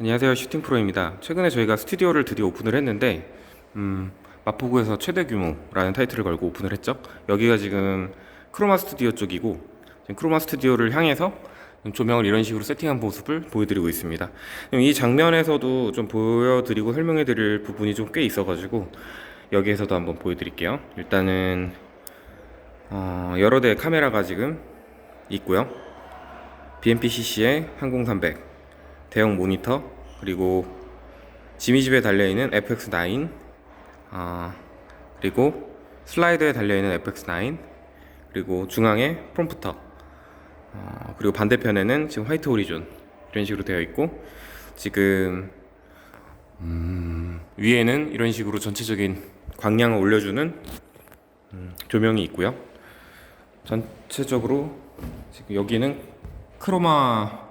안녕하세요. 슈팅 프로입니다. 최근에 저희가 스튜디오를 드디어 오픈을 했는데 음, 마포구에서 최대 규모라는 타이틀을 걸고 오픈을 했죠. 여기가 지금 크로마 스튜디오 쪽이고 지금 크로마 스튜디오를 향해서 조명을 이런 식으로 세팅한 모습을 보여드리고 있습니다. 이 장면에서도 좀 보여드리고 설명해 드릴 부분이 좀 꽤 있어 가지고 여기에서도 한번 보여드릴게요. 일단은 어, 여러 대의 카메라가 지금 있고요. BMP-CC의 항공 300 대형 모니터 그리고 지미집에 달려있는 FX9 아, 그리고 슬라이드에 달려있는 FX9 그리고 중앙에 프롬프터 어, 그리고 반대편에는 지금 화이트 오리존 이런 식으로 되어 있고 지금 음, 위에는 이런 식으로 전체적인 광량을 올려주는 음, 조명이 있고요. 전체적으로 지금 여기는 크로마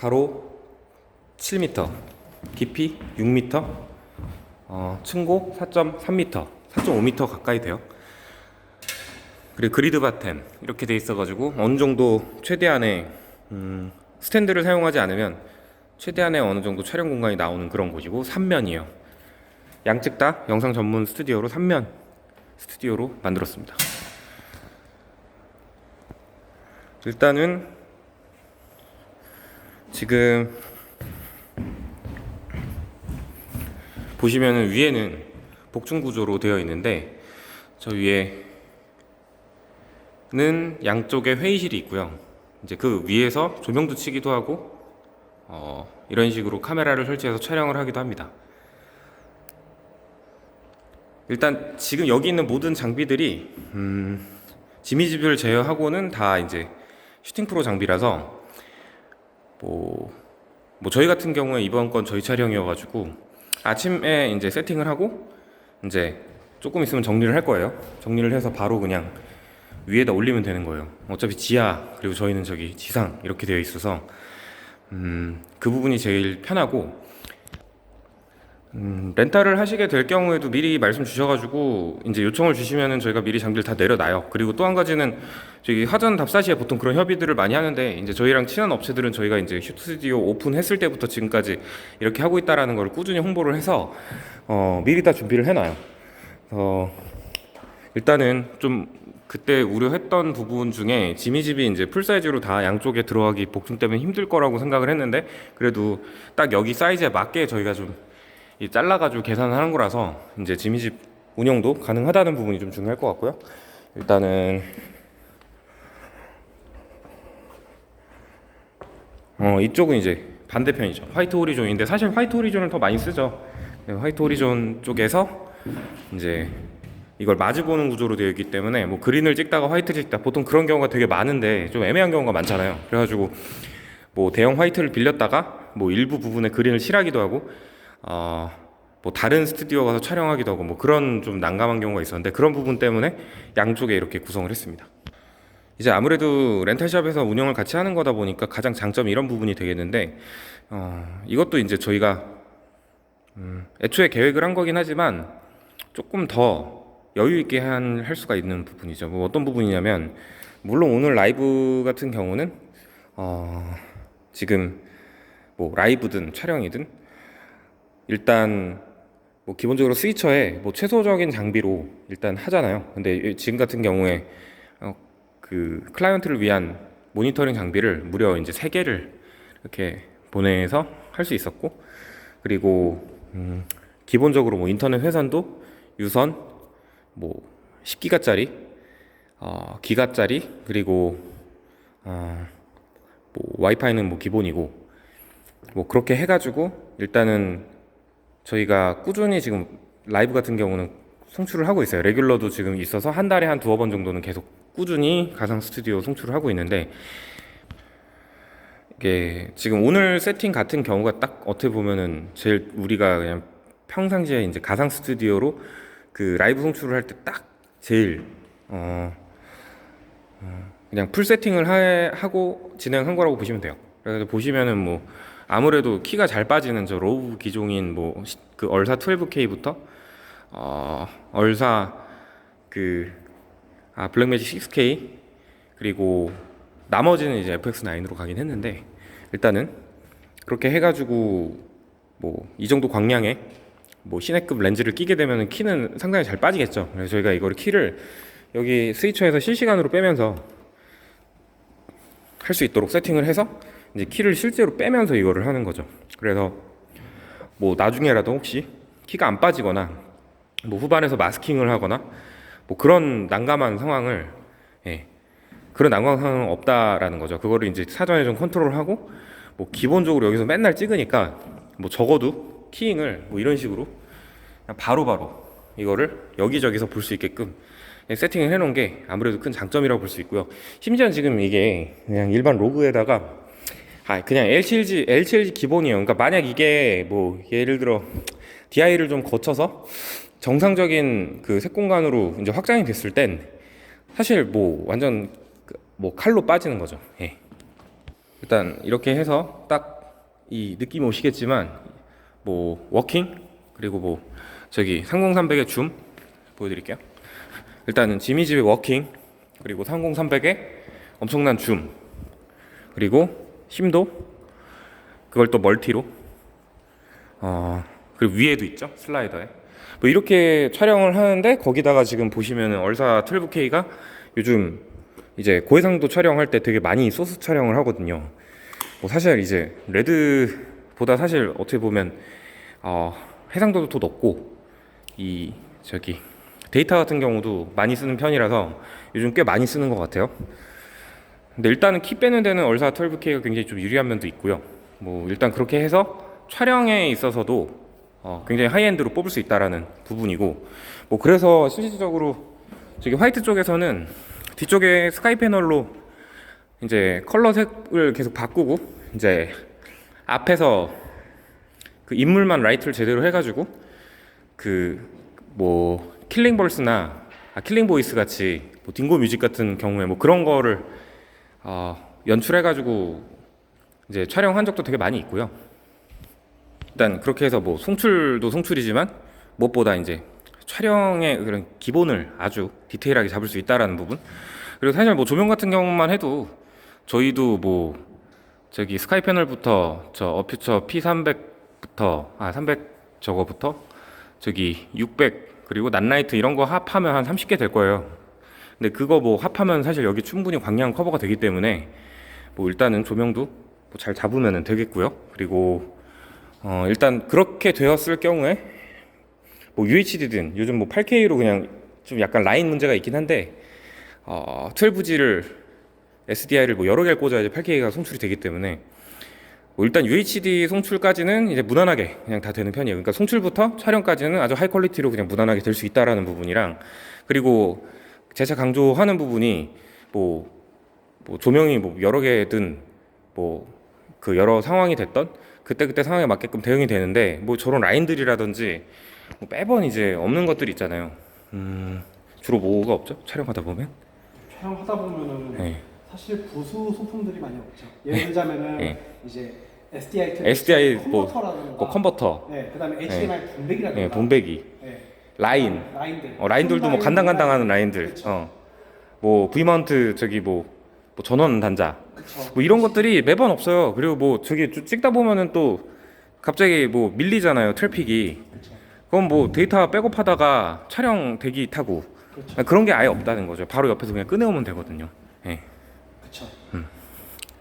가로 7m, 깊이 6m, 어, 층고 4.3m, 4.5m 가까이 돼요. 그리고 그리드 바템 이렇게 돼 있어가지고 어느 정도 최대한의 음, 스탠드를 사용하지 않으면 최대한의 어느 정도 촬영 공간이 나오는 그런 곳이고 3면이에요. 양측 다 영상 전문 스튜디오로 3면 스튜디오로 만들었습니다. 일단은 지금 보시면은 위에는 복층 구조로 되어 있는데 저 위에는 양쪽에 회의실이 있고요. 이제 그 위에서 조명도 치기도 하고 어, 이런 식으로 카메라를 설치해서 촬영을 하기도 합니다. 일단 지금 여기 있는 모든 장비들이 음, 지미집을 제어하고는 다 이제 슈팅 프로 장비라서 뭐, 뭐 저희 같은 경우에 이번 건 저희 촬영이어가지고 아침에 이제 세팅을 하고 이제 조금 있으면 정리를 할 거예요. 정리를 해서 바로 그냥 위에다 올리면 되는 거예요. 어차피 지하 그리고 저희는 저기 지상 이렇게 되어 있어서 음, 그 부분이 제일 편하고 음, 렌탈을 하시게 될 경우에도 미리 말씀 주셔가지고 이제 요청을 주시면은 저희가 미리 장비를 다 내려놔요. 그리고 또 한 가지는 저기 하전 답사시에 보통 그런 협의들을 많이 하는데 이제 저희랑 친한 업체들은 저희가 이제 슈트스튜디오 오픈했을 때부터 지금까지 이렇게 하고 있다라는 걸 꾸준히 홍보를 해서 어, 미리 다 준비를 해놔요. 어, 일단은 좀 그때 우려했던 부분 중에 지미집이 이제 풀 사이즈로 다 양쪽에 들어가기 복층 때문에 힘들 거라고 생각을 했는데 그래도 딱 여기 사이즈에 맞게 저희가 좀 이 잘라가지고 계산을 하는 거라서 이제 지미집 운영도 가능하다는 부분이 좀 중요할 것 같고요. 일단은 어 이쪽은 이제 반대편이죠. 화이트 오리존인데 사실 화이트 오리존을 더 많이 쓰죠. 네, 화이트 오리존 쪽에서 이제 이걸 마주 보는 구조로 되어 있기 때문에 뭐 그린을 찍다가 화이트 찍다 보통 그런 경우가 되게 많은데 좀 애매한 경우가 많잖아요. 그래가지고 뭐 대형 화이트를 빌렸다가 뭐 일부 부분에 그린을 칠하기도 하고 어, 뭐 다른 스튜디오 가서 촬영하기도 하고 뭐 그런 좀 난감한 경우가 있었는데 그런 부분 때문에 양쪽에 이렇게 구성을 했습니다. 이제 아무래도 렌탈샵에서 운영을 같이 하는 거다 보니까 가장 장점이 이런 부분이 되겠는데 어, 이것도 이제 저희가 음, 애초에 계획을 한 거긴 하지만 조금 더 여유 있게 한, 할 수가 있는 부분이죠. 뭐 어떤 부분이냐면 물론 오늘 라이브 같은 경우는 어, 지금 뭐 라이브든 촬영이든 일단 뭐 기본적으로 스위처에 뭐 최소적인 장비로 일단 하잖아요. 근데 지금 같은 경우에 어, 그 클라이언트를 위한 모니터링 장비를 무려 이제 세 개를 이렇게 보내서 할 수 있었고 그리고 음, 기본적으로 뭐 인터넷 회선도 유선 뭐 10기가짜리 어, 기가짜리 그리고 어, 뭐 와이파이는 뭐 기본이고 뭐 그렇게 해가지고 일단은 저희가 꾸준히 지금 라이브 같은 경우는 송출을 하고 있어요. 레귤러도 지금 있어서 한 달에 한 두어 번 정도는 계속 꾸준히 가상 스튜디오 송출을 하고 있는데 이게 지금 오늘 세팅 같은 경우가 딱 어떻게 보면은 제일 우리가 그냥 평상시에 이제 가상 스튜디오로 그 라이브 송출을 할 때 딱 제일 어, 어, 그냥 풀 세팅을 하, 하고 진행한 거라고 보시면 돼요. 그래서 보시면은 뭐 아무래도 키가 잘 빠지는 저 로우 기종인 뭐 그 얼사 12K부터 어 얼사 그 아 블랙매직 6K 그리고 나머지는 이제 FX9으로 가긴 했는데 일단은 그렇게 해가지고 뭐 이 정도 광량에 뭐 시내급 렌즈를 끼게 되면 키는 상당히 잘 빠지겠죠. 그래서 저희가 이거를 키를 여기 스위처에서 실시간으로 빼면서 할 수 있도록 세팅을 해서 이제 키를 실제로 빼면서 이거를 하는 거죠. 그래서 뭐 나중에라도 혹시 키가 안 빠지거나 뭐 후반에서 마스킹을 하거나 뭐 그런 난감한 상황을 예, 그런 난감한 상황은 없다라는 거죠. 그거를 이제 사전에 좀 컨트롤하고 뭐 기본적으로 여기서 맨날 찍으니까 뭐 적어도 키잉을 뭐 이런 식으로 그냥 바로 바로 이거를 여기저기서 볼 수 있게끔 세팅을 해놓은 게 아무래도 큰 장점이라고 볼 수 있고요. 심지어 지금 이게 그냥 일반 로그에다가 아 그냥 LCLG LCLG 기본이에요. 그러니까 만약 이게 뭐 예를 들어 DI를 좀 거쳐서 정상적인 그 색공간으로 이제 확장이 됐을 땐 사실 뭐 완전 그뭐 칼로 빠지는 거죠. 예. 일단 이렇게 해서 딱 이 느낌 오시겠지만 뭐 워킹 그리고 뭐 저기 30300의 줌 보여드릴게요. 일단은 지미집의 워킹 그리고 30300의 엄청난 줌 그리고 심도 그걸 또 멀티로 어 그리고 위에도 있죠 슬라이더에 뭐 이렇게 촬영을 하는데 거기다가 지금 보시면은 얼사 12K가 요즘 이제 고해상도 촬영할 때 되게 많이 소스 촬영을 하거든요. 뭐 사실 이제 레드보다 사실 어떻게 보면 어, 해상도도 더 높고 이 저기 데이터 같은 경우도 많이 쓰는 편이라서 요즘 꽤 많이 쓰는 것 같아요. 근데 일단은 키 빼는 데는 얼사 12K가 굉장히 좀 유리한 면도 있고요. 뭐 일단 그렇게 해서 촬영에 있어서도 어, 굉장히 하이엔드로 뽑을 수 있다라는 부분이고 뭐 그래서 실질적으로 저기 화이트 쪽에서는 뒤쪽에 스카이 패널로 이제 컬러 색을 계속 바꾸고 이제 앞에서 그 인물만 라이트를 제대로 해가지고 그 뭐 킬링 벌스나 아, 킬링 보이스 같이 뭐 딩고 뮤직 같은 경우에 뭐 그런 거를 어, 연출해가지고 이제 촬영한 적도 되게 많이 있고요. 일단 그렇게 해서 뭐 송출도 송출이지만 무엇보다 이제 촬영의 그런 기본을 아주 디테일하게 잡을 수 있다라는 부분. 그리고 사실 뭐 조명 같은 경우만 해도 저희도 뭐 저기 스카이 패널부터 저 어퓨처 P300부터 아 300 저거부터 저기 600 그리고 난라이트 이런 거 합하면 한 30개 될 거예요. 근데 그거 뭐 합하면 사실 여기 충분히 광량 커버가 되기 때문에 뭐 일단은 조명도 뭐 잘 잡으면 되겠고요. 그리고 어 일단 그렇게 되었을 경우에 뭐 UHD든 요즘 뭐 8K로 그냥 좀 약간 라인 문제가 있긴 한데 어 12G를 SDI를 뭐 여러 개를 꽂아야지 8K가 송출이 되기 때문에 뭐 일단 UHD 송출까지는 이제 무난하게 그냥 다 되는 편이에요. 그러니까 송출부터 촬영까지는 아주 하이 퀄리티로 그냥 무난하게 될 수 있다라는 부분이랑 그리고 재차 강조하는 부분이 뭐, 뭐 조명이 뭐 여러 개든 뭐 그 여러 상황이 됐던 그때 그때 상황에 맞게끔 대응이 되는데 뭐 저런 라인들이라든지 뭐 매번 이제 없는 것들이 있잖아요. 음, 주로 뭐가 없죠? 촬영하다 보면? 촬영하다 보면은 네. 사실 부수 소품들이 많이 없죠. 예를 들자면은 네. 이제 SDI 트 SDI 뭐, 컨버터라든가 뭐 컨버터, 네, 그다음에 HDMI 분배기라든가 예, 본배기, 네, 라인, 라인들 어, 라인들도 뭐 간당간당하는 라인들, 그쵸. 어, 뭐 V마운트 저기 뭐, 뭐 전원 단자, 그쵸. 뭐 이런 것들이 매번 없어요. 그리고 뭐 저기 쭉 찍다 보면은 또 갑자기 뭐 밀리잖아요 트래픽이. 그쵸. 그럼 뭐 데이터 백업하다가 촬영 대기 타고 그렇죠. 그런 게 아예 없다는 거죠. 바로 옆에서 그냥 꺼내오면 되거든요. 예. 그쵸.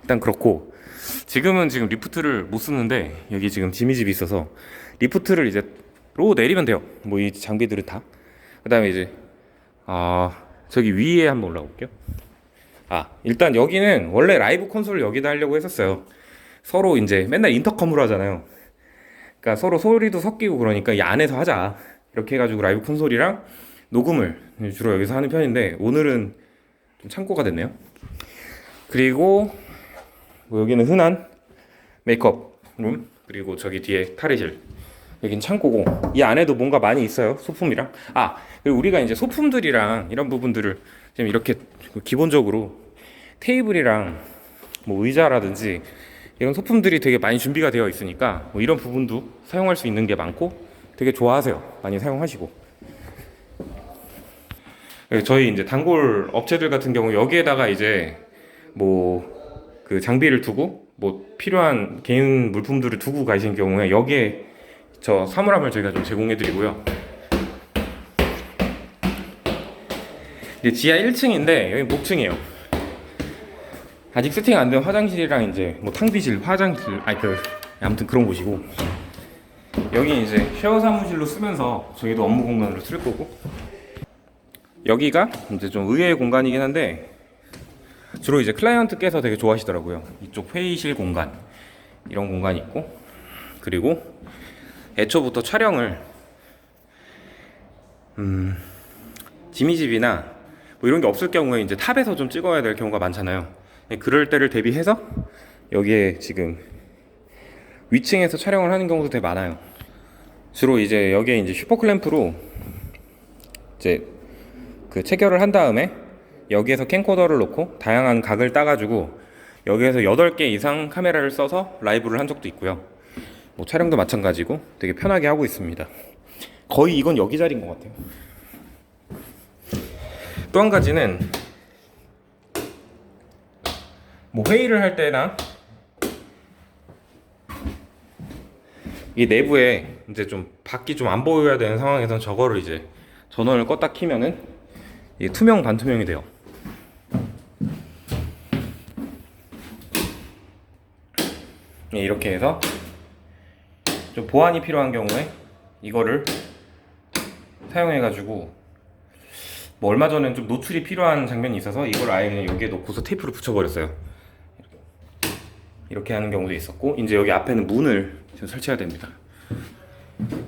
일단 그렇고 지금은 지금 리프트를 못 쓰는데 여기 지금 지미집이 있어서 리프트를 이제 로 내리면 돼요. 뭐 이 장비들은 다. 그다음에 이제 아 저기 위에 한번 올라가 볼게요. 아 일단 여기는 원래 라이브 콘솔을 여기다 하려고 했었어요. 서로 이제 맨날 인터컴으로 하잖아요. 그러니까 서로 소리도 섞이고 그러니까 이 안에서 하자 이렇게 해가지고 라이브 콘솔이랑 녹음을 주로 여기서 하는 편인데 오늘은 좀 창고가 됐네요. 그리고 뭐 여기는 흔한 메이크업 룸 그리고 저기 뒤에 탈의실 여긴 창고고 이 안에도 뭔가 많이 있어요 소품이랑. 아 그리고 우리가 이제 소품들이랑 이런 부분들을 지금 이렇게 기본적으로 테이블이랑 뭐 의자라든지 이런 소품들이 되게 많이 준비가 되어 있으니까 뭐 이런 부분도 사용할 수 있는 게 많고 되게 좋아하세요. 많이 사용하시고. 네, 저희 이제 단골 업체들 같은 경우 여기에다가 이제 뭐 그 장비를 두고 뭐 필요한 개인 물품들을 두고 가시는 경우에 여기에 저 사물함을 저희가 좀 제공해 드리고요. 이제 지하 1층인데 여기 목층이에요. 아직 세팅 안 된 화장실이랑 이제 뭐 탕비실, 화장실, 아니 그 아무튼 그런 곳이고 여기 이제 쉐어 사무실로 쓰면서 저희도 업무 공간으로 쓸 거고 여기가 이제 좀 의외의 공간이긴 한데 주로 이제 클라이언트께서 되게 좋아하시더라고요. 이쪽 회의실 공간 이런 공간이 있고 그리고 애초부터 촬영을 음 지미집이나 뭐 이런 게 없을 경우에 이제 탑에서 좀 찍어야 될 경우가 많잖아요. 네, 그럴 때를 대비해서 여기에 지금 위층에서 촬영을 하는 경우도 되게 많아요. 주로 이제 여기에 이제 슈퍼클램프로 이제 그 체결을 한 다음에 여기에서 캠코더를 놓고 다양한 각을 따가지고 여기에서 8개 이상 카메라를 써서 라이브를 한 적도 있고요. 뭐 촬영도 마찬가지고 되게 편하게 하고 있습니다. 거의 이건 여기 자리인 것 같아요. 또 한 가지는 뭐 회의를 할 때나 이 내부에 이제 좀 밖이 좀 안 보여야 되는 상황에서는 저거를 이제 전원을 껐다 키면은 투명 반투명이 돼요. 예, 이렇게 해서 좀 보완이 필요한 경우에 이거를 사용해 가지고 뭐 얼마 전엔 좀 노출이 필요한 장면이 있어서 이걸 아예 그냥 여기에 놓고서 테이프를 붙여버렸어요. 이렇게 하는 경우도 있었고 이제 여기 앞에는 문을 지금 설치해야 됩니다.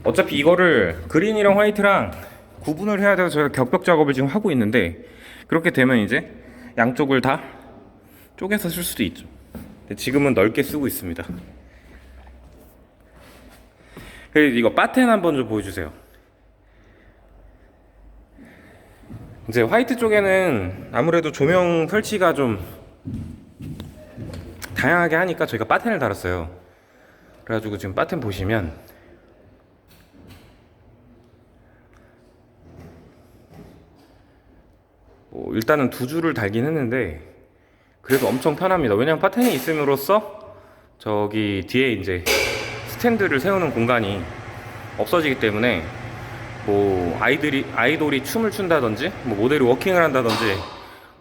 어차피 이거를 그린이랑 화이트랑 구분을 해야 돼서 저희가 격벽 작업을 지금 하고 있는데 그렇게 되면 이제 양쪽을 다 쪼개서 쓸 수도 있죠. 지금은 넓게 쓰고 있습니다. 이거 바텐 한번 좀 보여주세요. 이제 화이트 쪽에는 아무래도 조명 설치가 좀 다양하게 하니까 저희가 바텐을 달았어요. 그래가지고 지금 바텐 보시면 뭐 일단은 두 줄을 달긴 했는데 그래도 엄청 편합니다. 왜냐면 바텐이 있음으로써 저기 뒤에 이제 스탠드를 세우는 공간이 없어지기 때문에 뭐 아이들이 아이돌이 춤을 춘다든지 뭐 모델이 워킹을 한다든지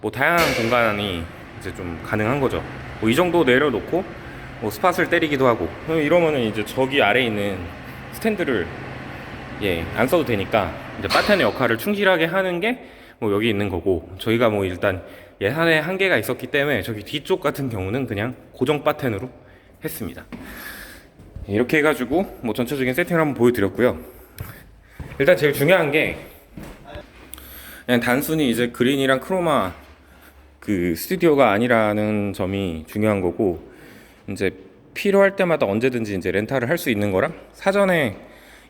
뭐 다양한 공간이 이제 좀 가능한 거죠. 뭐 이 정도 내려놓고 뭐 스팟을 때리기도 하고 이러면은 이제 저기 아래 에 있는 스탠드를 예 안 써도 되니까 이제 바텐의 역할을 충실하게 하는 게 뭐 여기 있는 거고 저희가 뭐 일단 예산에 한계가 있었기 때문에 저기 뒤쪽 같은 경우는 그냥 고정 바텐으로 했습니다. 이렇게 해가지고 뭐 전체적인 세팅을 한번 보여드렸고요. 일단 제일 중요한 게 그냥 단순히 이제 그린이랑 크로마 그 스튜디오가 아니라는 점이 중요한 거고 이제 필요할 때마다 언제든지 이제 렌탈을 할 수 있는 거랑 사전에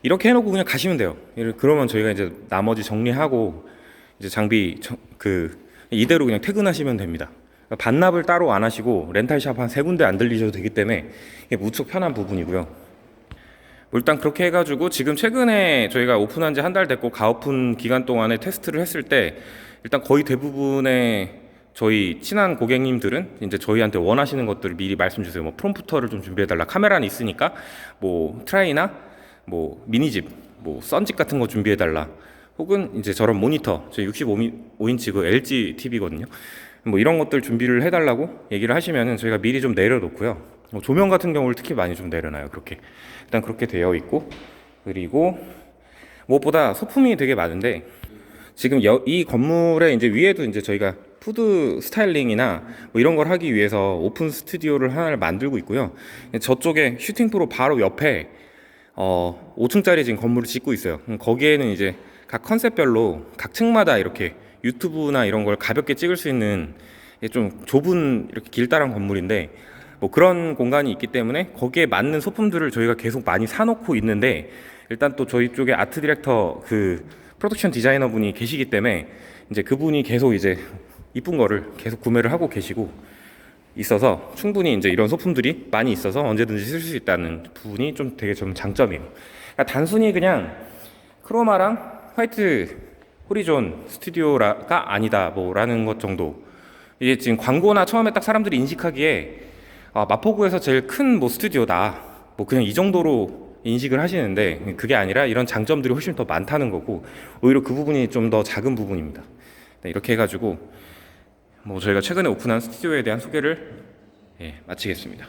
이렇게 해놓고 그냥 가시면 돼요. 그러면 저희가 이제 나머지 정리하고 이제 장비 정- 그 이대로 그냥 퇴근하시면 됩니다. 반납을 따로 안 하시고 렌탈샵 한 세 군데 안 들리셔도 되기 때문에 무척 편한 부분이고요. 뭐 일단 그렇게 해가지고 지금 최근에 저희가 오픈한 지 한 달 됐고 가오픈 기간 동안에 테스트를 했을 때 일단 거의 대부분의 저희 친한 고객님들은 이제 저희한테 원하시는 것들을 미리 말씀 주세요. 뭐 프롬프터를 좀 준비해달라. 카메라는 있으니까 뭐 트라이나 뭐 미니집, 뭐 썬집 같은 거 준비해달라. 혹은 이제 저런 모니터, 저 65인치 그 LG TV거든요. 뭐 이런 것들 준비를 해달라고 얘기를 하시면은 저희가 미리 좀 내려놓고요. 뭐 조명 같은 경우를 특히 많이 좀 내려놔요. 그렇게 일단 그렇게 되어 있고 그리고 무엇보다 소품이 되게 많은데 지금 여- 이 건물에 이제 위에도 이제 저희가 푸드 스타일링이나 뭐 이런 걸 하기 위해서 오픈 스튜디오를 하나를 만들고 있고요. 저쪽에 슈팅 프로 바로 옆에 어 5층짜리 지금 건물을 짓고 있어요. 거기에는 이제 각 컨셉별로 각 층마다 이렇게 유튜브나 이런 걸 가볍게 찍을 수 있는 좀 좁은 이렇게 길다란 건물인데 뭐 그런 공간이 있기 때문에 거기에 맞는 소품들을 저희가 계속 많이 사놓고 있는데 일단 또 저희 쪽에 아트 디렉터 그 프로덕션 디자이너 분이 계시기 때문에 이제 그분이 계속 이제 이쁜 거를 계속 구매를 하고 계시고 있어서 충분히 이제 이런 소품들이 많이 있어서 언제든지 쓸 수 있다는 부분이 좀 되게 좀 장점이에요. 그러니까 단순히 그냥 크로마랑 화이트 호리존 스튜디오가 아니다 뭐라는 것 정도. 이게 지금 광고나 처음에 딱 사람들이 인식하기에 아, 마포구에서 제일 큰 뭐 스튜디오다. 뭐 그냥 이 정도로 인식을 하시는데 그게 아니라 이런 장점들이 훨씬 더 많다는 거고 오히려 그 부분이 좀 더 작은 부분입니다. 네, 이렇게 해가지고 뭐 저희가 최근에 오픈한 스튜디오에 대한 소개를 예, 마치겠습니다.